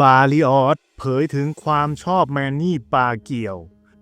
บาลิออสเผยถึงความชอบแมนนี่ปาเกียว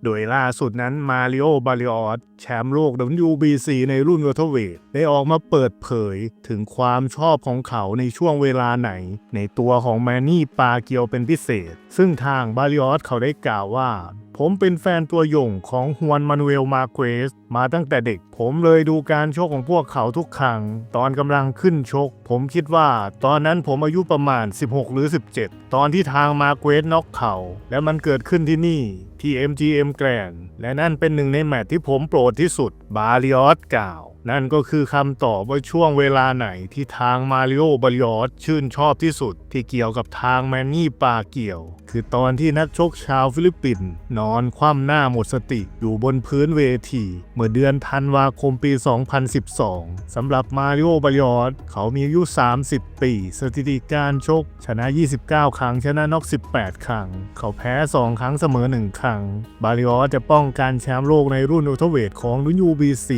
โดยล่าสุดนั้นมาริโอบาลิออสแชมป์โลก WBC ในรุ่นเวทอร์เวทได้ออกมาเปิดเผยถึงความชอบของเขาในช่วงเวลาไหน ในตัวของแมนนี่ปาเกียวเป็นพิเศษ ซึ่งทางบาลิออสเขาได้กล่าวว่าผมเป็นแฟนตัวยงของฮวนมานูเอลมาเกรสมาตั้งแต่เด็ก ผมเลยดูการโชกของพวกเขาทุกครั้ง ตอนกำลังขึ้นชก ผมคิดว่า ตอนนั้นผมอายุประมาณ 16 หรือ 17 ตอนที่ทางมาเกรสน็อกเขา และมันเกิดขึ้นที่นี่ที่ MGM Grand และนั่นเป็นหนึ่งในแมตช์ที่ผมโปรดที่สุด บาริออสกล่าวนั่นก็คือคำตอบว่าช่วงเวลาไหนที่ทางมาริโอบาลิออสชื่นชอบที่สุด ที่เกี่ยวกับทางแมนนี่ปาเกี่ยว คือตอนที่นักชกชาวฟิลิปปินส์นอนคว่ำหน้าหมดสติอยู่บนพื้นเวที เมื่อเดือนธันวาคมปี 2012 สำหรับมาริโอบาลิออสเขามีอายุ 30 ปี สถิติการชก ชนะ 29 ครั้ง ชนะน็อก 18 ครั้ง เขาแพ้ 2 ครั้งเสมอ 1 ครั้ง บาลิออสจะป้องกันแชมป์โลกในรุ่นอุลตร้าเวทของรุ่น UBC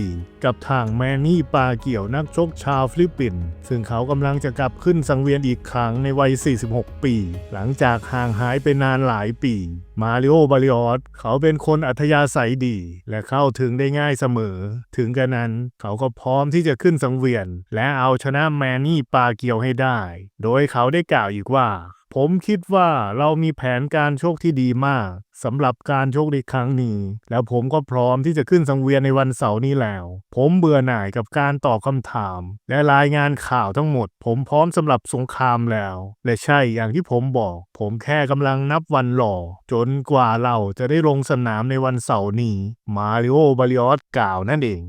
กับทางแมนนี่ปาเกี่ยวนักชกชาวฟิลิปปินส์ซึ่งเขากำลังจะกลับขึ้นสังเวียนอีกครั้งในวัย 46 ปี หลังจากห่างหายไปนานหลายปี มาริโอบาลิออสเขาเป็นคนอัธยาศัยดี และเข้าถึงได้ง่ายเสมอ ถึงกระนั้นเขาก็พร้อมที่จะขึ้นสังเวียน และเอาชนะแมนนี่ปาเกียวให้ได้ โดยเขาได้กล่าวอีกว่า ผมคิดว่าเรามีแผนการโชคที่ดีมากสำหรับการโชคในครั้งนี้ แล้วผมก็พร้อมที่จะขึ้นสังเวียนในวันเสาร์นี้แล้ว ผมเบื่อหน่ายกับการตอบคำถาม และรายงานข่าวทั้งหมด ผมพร้อมสำหรับสงครามแล้ว และใช่อย่างที่ผมบอก ผมแค่กำลังนับวันรอจนกว่าเราจะได้ลงสนามในวันเสาร์นี้มาริโอบาลิออสกล่าวนั่นเอง